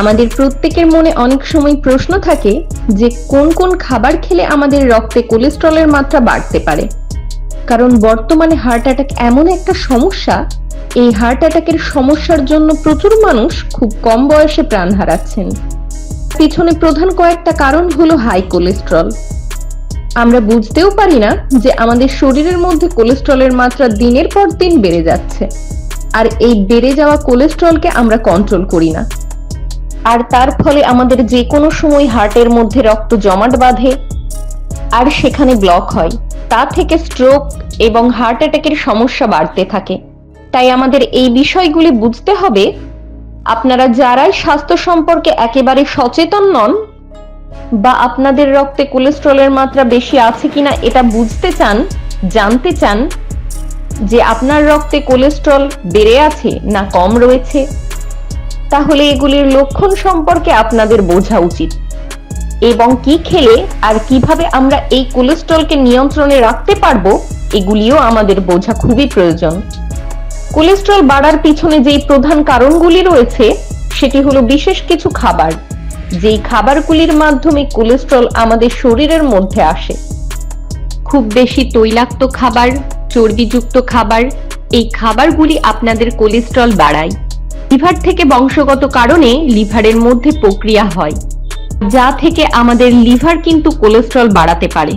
আমাদের প্রত্যেকের মনে অনেক সময় প্রশ্ন থাকে যে কোন কোন খাবার খেলে আমাদের রক্তে কোলেস্ট্রলের মাত্রা বাড়তে পারে। কারণ বর্তমানে হার্ট অ্যাটাক এমন একটা সমস্যা, এই হার্ট অ্যাটাকের সমস্যার জন্য প্রচুর মানুষ খুব কম বয়সে প্রাণ হারাচ্ছেন। পিছনে প্রধান কয়েকটা কারণ হলো হাই কোলেস্ট্রল। আমরা বুঝতেও পারি না যে আমাদের শরীরের মধ্যে কোলেস্ট্রলের মাত্রা দিনের পর দিন বেড়ে যাচ্ছে। আর এই বেড়ে যাওয়া কোলেস্ট্রলকে আমরা কন্ট্রোল করি না। আর তার ফলে আমাদের যে কোনো সময় হার্টের মধ্যে রক্ত জমাট বাঁধে, আর সেখানে ব্লক হয়। তা থেকে স্ট্রোক এবং হার্ট অ্যাটাকের সমস্যা বাড়তে থাকে। তাই আমাদের এই বিষয়গুলি বুঝতে হবে। আপনারা যারাই স্বাস্থ্য সম্পর্কে একেবারে সচেতন নন বা আপনাদের রক্তে কোলেস্ট্রলের মাত্রা বেশি আছে কিনা এটা বুঝতে চান, জানতে চান যে আপনার রক্তে কোলেস্ট্রল বেড়ে আছে না কম রয়েছে তাহলে এগুলির লক্ষণ সম্পর্কে আপনাদের বোঝা উচিত। এবং কি খেলে আর কীভাবে আমরা এই কোলেস্ট্রলকে নিয়ন্ত্রণে রাখতে পারব, এগুলিও আমাদের বোঝা খুবই প্রয়োজন। কোলেস্ট্রল বাড়ার পিছনে যেই প্রধান কারণগুলি রয়েছে, সেটি হলো বিশেষ কিছু খাবার। যেই খাবারগুলির মাধ্যমে কোলেস্ট্রল আমাদের শরীরের মধ্যে আসে। খুব বেশি তৈলাক্ত খাবার, চর্বিযুক্ত খাবার, এই খাবারগুলি আপনাদের কোলেস্ট্রল বাড়ায়। লিভার থেকে বংশগত কারণে লিভারের মধ্যে প্রক্রিয়া হয়, যা থেকে আমাদের লিভার কিন্তু কোলেস্ট্রল বাড়াতে পারে।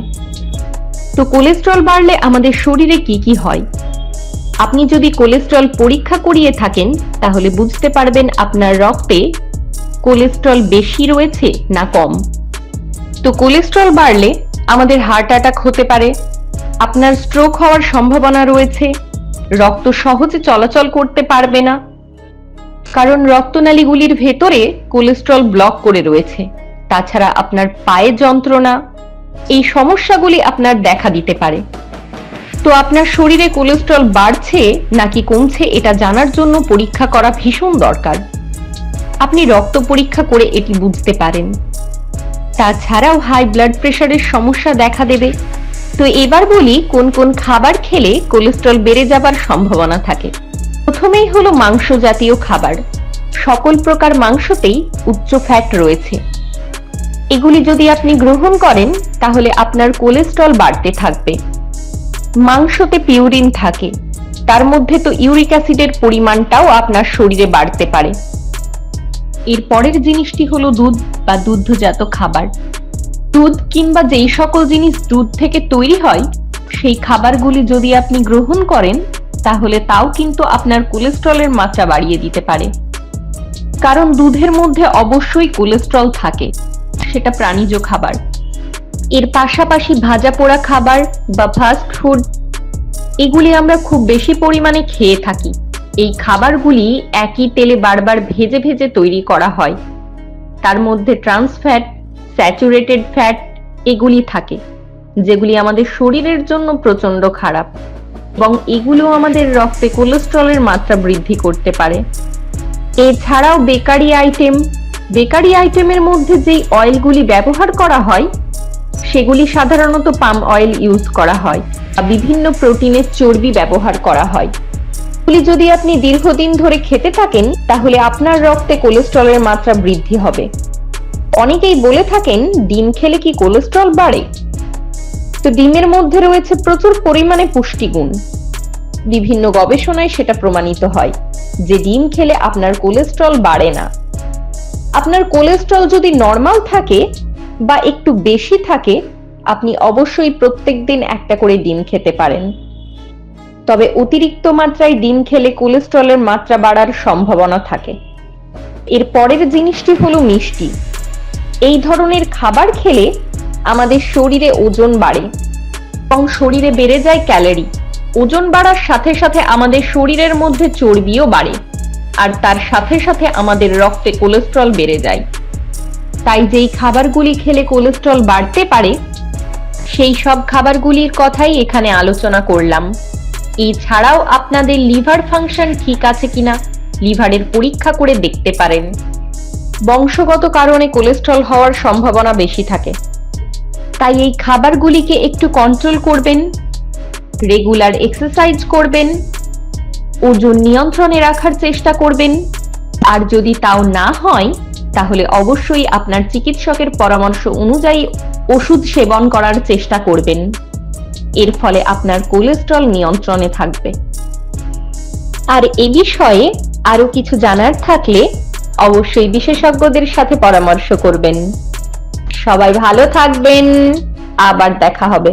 তো কোলেস্ট্রল বাড়লে আমাদের শরীরে কি কি হয়? আপনি যদি কোলেস্ট্রল পরীক্ষা করিয়ে থাকেন, তাহলে বুঝতে পারবেন আপনার রক্তে কোলেস্ট্রল বেশি রয়েছে না কম। তো কোলেস্ট্রল বাড়লে আমাদের হার্ট অ্যাটাক হতে পারে, আপনার স্ট্রোক হওয়ার সম্ভাবনা রয়েছে, রক্ত সহজে চলাচল করতে পারবে না কারণ রক্তনালীগুলির ভেতরে কোলেস্ট্রল ব্লক করে রয়েছে। তাছাড়া আপনার পায়ে যন্ত্রণা, এই সমস্যাগুলি আপনার দেখা দিতে পারে। তো আপনার শরীরে কোলেস্ট্রল বাড়ছে নাকি কমছে এটা জানার জন্য পরীক্ষা করা ভীষণ দরকার। আপনি রক্ত পরীক্ষা করে এটি বুঝতে পারেন। তাছাড়াও হাই ব্লাড প্রেশারের সমস্যা দেখা দেবে। তো এবার বলি কোন কোন খাবার খেলে কোলেস্ট্রল বেড়ে যাবার সম্ভাবনা থাকে। প্রথমেই হলো মাংস জাতীয় খাবার। সকল প্রকার মাংসতেই উচ্চ ফ্যাট রয়েছে। এগুলি যদি আপনি গ্রহণ করেন, তাহলে আপনার কোলেস্ট্রল বাড়তে থাকবে। মাংসতে পিউরিন থাকে। তার মধ্যে তো ইউরিক অ্যাসিডের পরিমাণটাও আপনার শরীরে বাড়তে পারে। এর পরের জিনিসটি হলো দুধ বা দুগ্ধজাত খাবার। দুধ কিংবা যেই সকল জিনিস দুধ থেকে তৈরি হয়, সেই খাবারগুলি যদি আপনি গ্রহণ করেন তাহলে তাও কিন্তু আপনার কোলেস্ট্রলের মাত্রা বাড়িয়ে দিতে পারে। কারণ দুধের মধ্যে অবশ্যই কোলেস্ট্রল থাকে, সেটা প্রাণীজ খাবার। এর পাশাপাশি ভাজা পোড়া খাবার বা ফাস্ট ফুড এগুলি আমরা খুব বেশি পরিমাণে খেয়ে থাকি। এই খাবারগুলি একই তেলে বারবার ভেজে ভেজে তৈরি করা হয়। তার মধ্যে ট্রান্স ফ্যাট স্যাচুরেটেড ফ্যাট এগুলি থাকে, যেগুলি আমাদের শরীরের জন্য প্রচণ্ড খারাপ। এবং এগুলো আমাদের রক্তে কোলেস্ট্রলের মাত্রা বৃদ্ধি করতে পারে। এছাড়াও বেকারি আইটেম বেকারি আইটেমের মধ্যে যেই অয়েলগুলি ব্যবহার করা হয়, সেগুলি সাধারণত পাম অয়েল ইউজ করা হয় বিভিন্ন প্রোটিনের চর্বি ব্যবহার করা হয়। এগুলি যদি আপনি দীর্ঘদিন ধরে খেতে থাকেন, তাহলে আপনার রক্তে কোলেস্ট্রলের মাত্রা বৃদ্ধি হবে। অনেকেই বলে থাকেন, ডিম খেলে কি কোলেস্ট্রল বাড়ে? তো ডিমের মধ্যে রয়েছে প্রচুর পরিমাণে পুষ্টিগুণ। বিভিন্ন গবেষণায় সেটা প্রমাণিত হয় যে ডিম খেলে আপনার কোলেস্ট্রল বাড়ে না। আপনার কোলেস্ট্রল যদি নর্মাল থাকে বা একটু বেশি থাকে, আপনি অবশ্যই প্রত্যেক দিন একটা করে ডিম খেতে পারেন। তবে অতিরিক্ত মাত্রায় ডিম খেলে কোলেস্ট্রলের মাত্রা বাড়ার সম্ভাবনা থাকে। এর পরের জিনিসটি হলো মিষ্টি। এই ধরনের খাবার খেলে আমাদের শরীরে ওজন বাড়ে এবং শরীরে বেড়ে যায় ক্যালোরি। ওজন বাড়ার সাথে সাথে আমাদের শরীরের মধ্যে চর্বিও বাড়ে আর তার সাথে সাথে আমাদের রক্তে কোলেস্ট্রল বেড়ে যায়। তাই যেই খাবারগুলি খেলে কোলেস্ট্রল বাড়তে পারে, সেই সব খাবারগুলির কথাই এখানে আলোচনা করলাম। এছাড়াও আপনাদের লিভার ফাংশন ঠিক আছে কিনা লিভারের পরীক্ষা করে দেখতে পারেন। বংশগত কারণে কোলেস্ট্রল হওয়ার সম্ভাবনা বেশি থাকে। তাই এই খাবারগুলিকে একটু কন্ট্রোল করবেন রেগুলার এক্সারসাইজ করবেন, ওজন নিয়ন্ত্রণে রাখার চেষ্টা করবেন। আর যদি তাও না হয়, তাহলে অবশ্যই আপনার চিকিৎসকের পরামর্শ অনুযায়ী ওষুধ সেবন করার চেষ্টা করবেন। এর ফলে আপনার কোলেস্ট্রল নিয়ন্ত্রণে থাকবে। আর এ বিষয়ে আরও কিছু জানার থাকলে অবশ্যই বিশেষজ্ঞদের সাথে পরামর্শ করবেন। সবাই ভালো থাকবেন। আবার দেখা হবে।